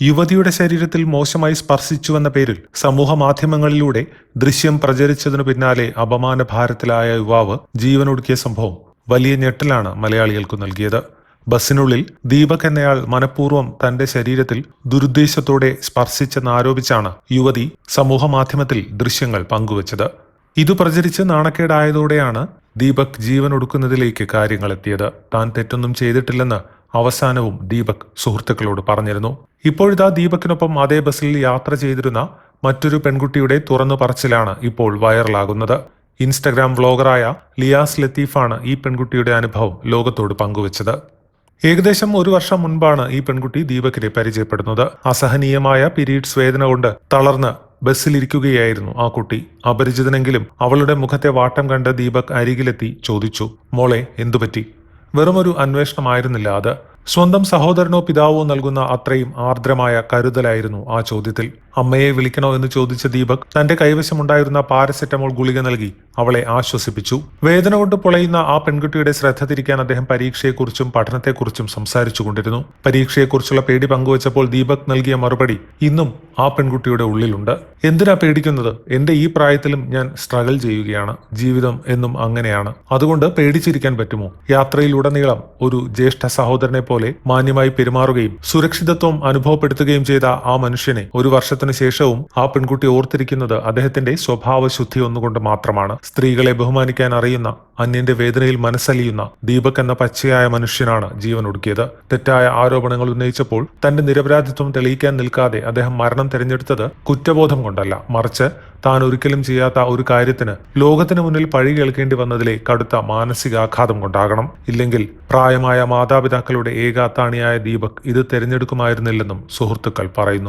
യുവതിയുടെ ശരീരത്തിൽ മോശമായി സ്പർശിച്ചുവെന്ന പേരിൽ സമൂഹ മാധ്യമങ്ങളിലൂടെ ദൃശ്യം പ്രചരിച്ചതിനു പിന്നാലെ അപമാന ഭാരത്തിലായ യുവാവ് ജീവനൊടുക്കിയ സംഭവം വലിയ ഞെട്ടലാണ് മലയാളികൾക്ക് നൽകിയത്. ബസ്സിനുള്ളിൽ ദീപക് എന്നയാൾ മനഃപൂർവം തന്റെ ശരീരത്തിൽ ദുരുദ്ദേശത്തോടെ സ്പർശിച്ചെന്നാരോപിച്ചാണ് യുവതി സമൂഹ മാധ്യമത്തിൽ ദൃശ്യങ്ങൾ പങ്കുവച്ചത്. ഇതു പ്രചരിച്ച് നാണക്കേടായതോടെയാണ് ദീപക് ജീവൻ ഒടുക്കുന്നതിലേക്ക് കാര്യങ്ങൾ എത്തിയത്. താൻ തെറ്റൊന്നും ചെയ്തിട്ടില്ലെന്ന് അവസാനവും ദീപക് സുഹൃത്തുക്കളോട് പറഞ്ഞിരുന്നു. ഇപ്പോഴിതാ ദീപക്കിനൊപ്പം അതേ ബസ്സിൽ യാത്ര ചെയ്തിരുന്ന മറ്റൊരു പെൺകുട്ടിയുടെ തുറന്നു പറച്ചിലാണ് ഇപ്പോൾ വൈറലാകുന്നത്. ഇൻസ്റ്റഗ്രാം വ്ളോഗറായ ലിയാസ് ലത്തീഫാണ് ഈ പെൺകുട്ടിയുടെ അനുഭവം ലോകത്തോട് പങ്കുവച്ചത്. ഏകദേശം ഒരു വർഷം മുൻപാണ് ഈ പെൺകുട്ടി ദീപകിനെ പരിചയപ്പെടുന്നത്. അസഹനീയമായ പീരീഡ്സ് വേദന കൊണ്ട് തളർന്ന് ബസ്സിലിരിക്കുകയായിരുന്നു ആ കുട്ടി. അപരിചിതനെങ്കിലും അവളുടെ മുഖത്തെ വാട്ടം കണ്ട് ദീപക് അരികിലെത്തി ചോദിച്ചു മോളെ എന്തുപറ്റി? വെറുമൊരു അന്വേഷണമായിരുന്നില്ല അത്. സ്വന്തം സഹോദരനോ പിതാവോ നൽകുന്ന അത്രയും ആർദ്രമായ കരുതലായിരുന്നു ആ ചോദ്യത്തിൽ. അമ്മയെ വിളിക്കണോ എന്ന് ചോദിച്ച ദീപക് തന്റെ കൈവശമുണ്ടായിരുന്ന പാരസെറ്റമോൾ ഗുളിക നൽകി അവളെ ആശ്വസിപ്പിച്ചു. വേദന കൊണ്ട് പൊളയുന്ന ആ പെൺകുട്ടിയുടെ ശ്രദ്ധ തിരിക്കാൻ അദ്ദേഹം പരീക്ഷയെക്കുറിച്ചും പഠനത്തെക്കുറിച്ചും സംസാരിച്ചു കൊണ്ടിരുന്നു പരീക്ഷയെക്കുറിച്ചുള്ള പേടി പങ്കുവച്ചപ്പോൾ ദീപക് നൽകിയ മറുപടി ഇന്നും ആ പെൺകുട്ടിയുടെ ഉള്ളിലുണ്ട്. എന്തിനാ പേടിക്കുന്നത്? എന്റെ ഈ പ്രായത്തിലും ഞാൻ സ്ട്രഗിൾ ചെയ്യുകയാണ്. ജീവിതം എന്നും അങ്ങനെയാണ്. അതുകൊണ്ട് പേടിച്ചിരിക്കാൻ പറ്റുമോ? യാത്രയിലുടനീളം ഒരു ജ്യേഷ്ഠ സഹോദരനെ പോലെ മാന്യമായി പെരുമാറുകയും സുരക്ഷിതത്വം അനുഭവപ്പെടുത്തുകയും ചെയ്ത ആ മനുഷ്യനെ ഒരു വർഷത്തിന് ശേഷവും ആ പെൺകുട്ടി ഓർത്തിരിക്കുന്നത് അദ്ദേഹത്തിന്റെ സ്വഭാവ ശുദ്ധി ഒന്നുകൊണ്ട് മാത്രമാണ്. സ്ത്രീകളെ ബഹുമാനിക്കാൻ അറിയുന്ന അന്യന്റെ വേദനയിൽ മനസ്സലിയുന്ന ദീപക് എന്ന പച്ചയായ മനുഷ്യനാണ് ജീവൻ ഒടുക്കിയത്. തെറ്റായ ആരോപണങ്ങൾ ഉന്നയിച്ചപ്പോൾ തന്റെ നിരപരാധിത്വം തെളിയിക്കാൻ നിൽക്കാതെ അദ്ദേഹം മരണം തിരഞ്ഞെടുത്തത് കുറ്റബോധം കൊണ്ടല്ല. മറിച്ച് താൻ ഒരിക്കലും ചെയ്യാത്ത ഒരു കാര്യത്തിന് ലോകത്തിന് മുന്നിൽ പഴി കേൾക്കേണ്ടി വന്നതിലെ കടുത്ത മാനസികാഘാതം കൊണ്ടാകണം. ഇല്ലെങ്കിൽ പ്രായമായ മാതാപിതാക്കളുടെ ഏകാത്താണിയായ ദീപക് ഇത് തിരഞ്ഞെടുക്കുമായിരുന്നില്ലെന്നും സുഹൃത്തുക്കൾ പറയുന്നു.